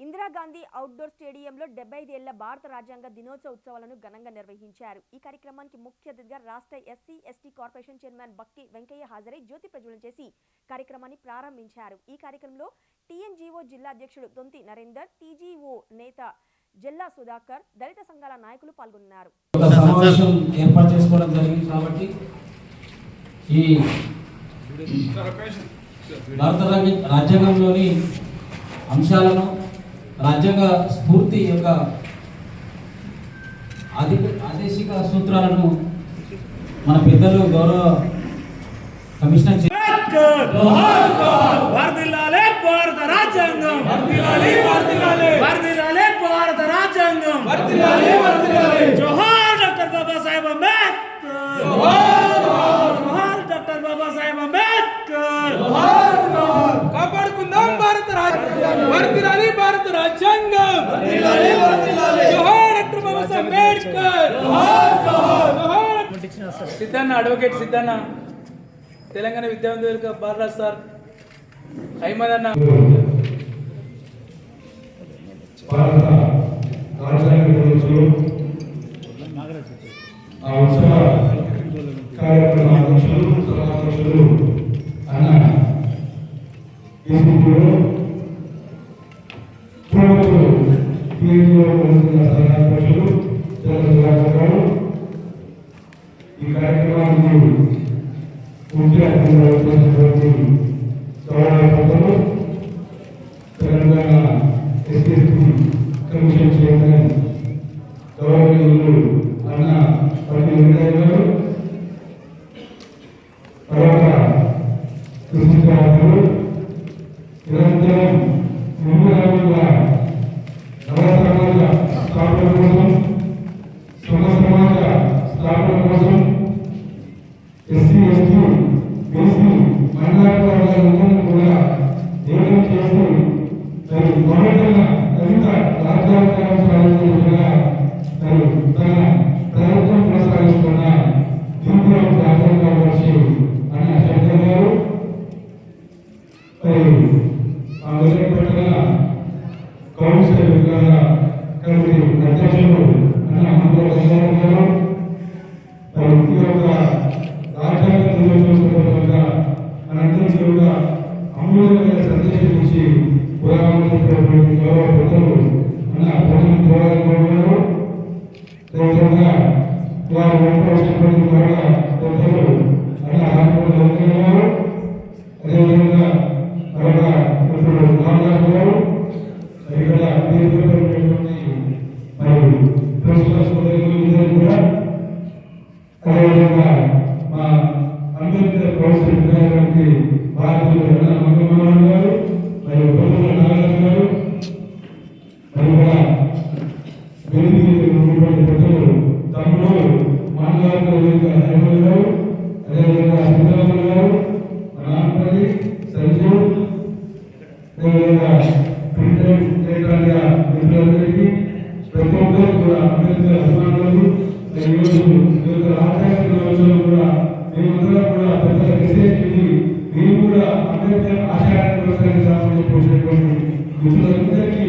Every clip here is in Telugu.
ఇందిరాగాంధీ అవుట్డోర్ స్టేడియంలో డెబ్బై ఐదేళ్ళ భారత రాజ్యాంగ దినోత్సవ ఉత్సవాలను ఘనంగా నిర్వహించారు. ఈ కార్యక్రమానికి ముఖ్య అతిథిగా రాష్ట్ర SC ST corporation chairman Bakki Venkaiah హాజరై జ్యోతి ప్రజ్వలన చేసి కార్యక్రమాన్ని ప్రారంభించారు. ఈ కార్యక్రమంలో టీఎన్జీఓ జిల్లా అధ్యక్షుడు దొంతి నరేందర్ టీజీఓ నేత జల్లా సుధాకర్ దళిత సంఘాల నాయకులు పాల్గొన్నారు. ఒక సమావేశం ఏర్పాటు చేసుకోవడం జరిగింది కాబట్టి ఈ భారత రాజ్య- రాజ్యాంగంలోని అంశాలను రాజ్యాంగ స్ఫూర్తి యొక్క ఆది ఆదేశిక సూత్రాలను మన పెద్దలు గౌరవ కమిషనర్ భారత రాజ్యాంగం. భారత రాజ్యాంగం. సిద్ధన్న అడ్వకేట్ సిద్ధన్న. తెలంగాణ విద్యావంతుల బాలరాజ్ సార్. అహ్మద్ అన్న. భారత రాజ్యాంగ దినోత్సవం ఆ ఉత్సవ కార్యక్రమ అధ్యక్షులు సభాధ్యక్షులు అన్న ఈసీపీలో పూర్వలు పీఎన్జీఓ పొందుతున్న సభాధ్యక్షులు చంద్రబాబు గారు ఈ కార్యక్రమానికి ముఖ్య అతిథిగా వచ్చేసినటువంటి గౌరవ పెద్దలు తెలంగాణ ఎస్ఎస్పి కమిషన్ చైర్మన్ గౌరవనీయులు అన్న పట్టి వెంకయ్య గారు తర్వాత కృషి కార్మికులు నిరంతరం ముందుగా నవ సమాజ స్థాపన కోసం సమ సమాజ స్థాపన కోసం ఎస్సీ ఎస్టీ బీసీ మైనారిటీ వర్గాలందరినీ కూడా ఏకం చేసి మరి మొదటగా దళిత రాజ్యాంగాన్ని కూడా మరి తన ప్రభుత్వం కొనసాగిస్తున్న దీంట్లో రాజ్యాంగ వర్షి అన్న శంకర్ గారు మరి ఆ మొదలుపెట్టిన కౌన్సిల్ విధాన అదేవిధంగా మా అంబేద్కర్ ప్రొఫెసర్ విధానానికి భారతీయ మంగళమోహన్ గారు మరియు బొమ్మల నాగరాజు గారు మరి కూడా వేదిక ఉన్నటువంటి ప్రజలు తమ్ముడు మానవాళి వేదిక గారు అదేవిధంగా శ్రీరాములు గారు రాంపల్లి సంజీవ్ అదేవిధంగా ప్రింటెడ్ చేయడానికి మిత్రులందరికీ ప్రతి ఒక్కరికి కూడా అంబేద్కర్ అభిమానులు మరి ఈరోజు ఈ యొక్క రాజ్యాంగ దినోత్సవం కూడా మేమందరం కూడా పెద్ద మెసేజ్ ఇది మేము కూడా అంబేద్కర్ ఆశయాన్ని కొనసాగించామని చెప్పేసినటువంటి మిత్రులందరికీ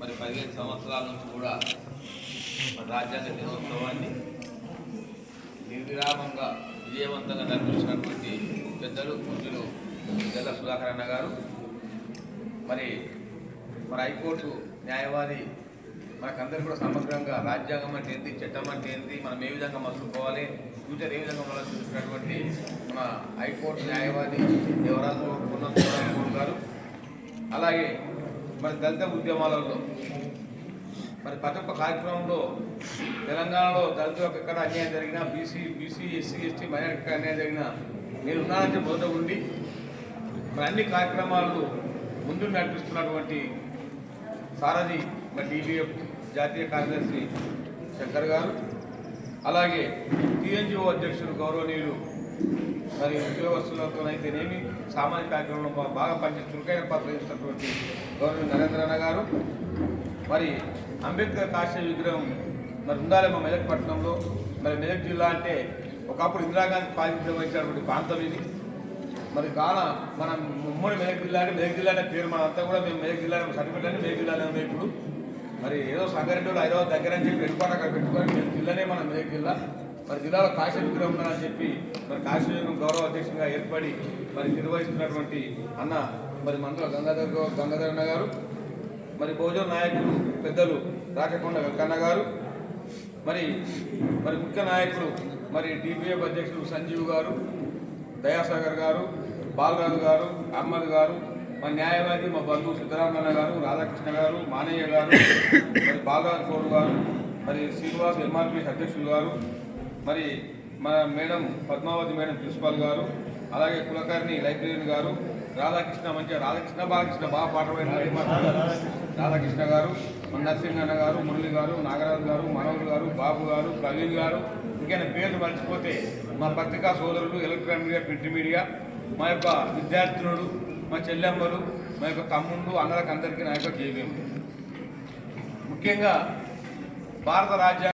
మరి పదిహేను సంవత్సరాల నుంచి కూడా మన రాజ్యాంగ దినోత్సవాన్ని నిర్విరామంగా విజయవంతంగా నిర్వహించినటువంటి పెద్దలు పూజలు జల్ల సుధాకర్ అన్న గారు. మరి మన హైకోర్టు న్యాయవాది మనకందరూ కూడా సమగ్రంగా రాజ్యాంగం అంటే ఏంటి చట్టం అంటే ఏంటి మనం ఏ విధంగా మసులుకోవాలి ఫ్యూచర్ ఏ విధంగా మనం చూసినటువంటి మన హైకోర్టు న్యాయవాది దేవరాజు అలాగే మరి దళిత ఉద్యమాలలో మరి ప్రతి ఒక్క కార్యక్రమంలో తెలంగాణలో దళితులకు ఎక్కడ అన్యాయం జరిగినా BC BC SC ST minority అన్యాయం జరిగినా నేను ఉన్నానంటే మొదట ఉండి మరి అన్ని కార్యక్రమాలు ముందు నడిపిస్తున్నటువంటి సారథి మరి టీవీఎఫ్ జాతీయ కార్యదర్శి శంకర్ గారు అలాగే టీఎన్జిఓ అధ్యక్షుడు గౌరవనీయులు మరి ఉద్యోగస్తులతోనైతేనేమి సామాజిక కార్యక్రమంలో బాగా పనిచే చురుకైన పాత్ర చేసినటువంటి గౌరవనీయులు నరేంద్ర అన్న గారు. మరి అంబేద్కర్ కాశ్య విగ్రహం మరి ఉండాలేమో మెదక్ పట్టణంలో. మరి మెదక్ జిల్లా అంటే ఒకప్పుడు ఇందిరాగాంధీ ప్రాతినిధ్యం వహించినటువంటి ప్రాంతం ఇది. మరి కాన మనం ఉమ్మడి మెదక్ జిల్లా అంటే మెదక్ జిల్లా అనే పేరు మన అంతా కూడా మేము మెదక్ జిల్లా సర్టిఫికెట్ అంటే మెదక్ జిల్లానే ఇప్పుడు. మరి ఏదో సంగారెడ్డి హైదరాబాద్ దగ్గర అని చెప్పి హెడ్ అక్కడ పెట్టుకొని మేము జిల్లానే మన మెదక్ జిల్లా. మరి జిల్లాలో కాశీ విగ్రహం ఉన్నారని చెప్పి మరి కాశీ విగ్రహం గౌరవ అధ్యక్షుడిగా ఏర్పడి మరి నిర్వహిస్తున్నటువంటి అన్న మరి మండల గంగాధర్ గౌ- గంగాధర్ అన్న గారు మరి భోజన నాయకులు పెద్దలు రాకకొండ వెంకన్న గారు మరి మరి ముఖ్య నాయకులు మరి డిపిఎఫ్ అధ్యక్షులు సంజీవ్ గారు దయాసాగర్ గారు బాలరాజు గారు అహ్మద్ గారు మా న్యాయవాది మా బంధువు సిద్ధరామన్న గారు రాధాకృష్ణ గారు మానయ్య గారు మరి బాలరాజు గౌడ్ గారు మరి శ్రీనివాస్ ఎంఆర్పి అధ్యక్షులు గారు మరి మన మేడం పద్మావతి మేడం ప్రిన్సిపాల్ గారు అలాగే కులకర్ణి లైబ్రరీ గారు రాధాకృష్ణ మంచిగా రాధాకృష్ణ బాలకృష్ణ బాగా పాట రాధాకృష్ణ గారు మన గారు మురళి గారు నాగరాజు గారు మనోహర్ గారు బాబు గారు ప్రవీణ్ గారు ఇంకైనా పేర్లు మర్చిపోతే మా పత్రికా సోదరులు ఎలక్ట్రానిక్ మీడియా ప్రింట్ మీడియా మా యొక్క విద్యార్థులు మా చెల్లెమ్మలు మా యొక్క తమ్ముళ్ళు అన్నలకు అందరికీ నా యొక్క జేబీ ముఖ్యంగా భారత రాజ్యాంగ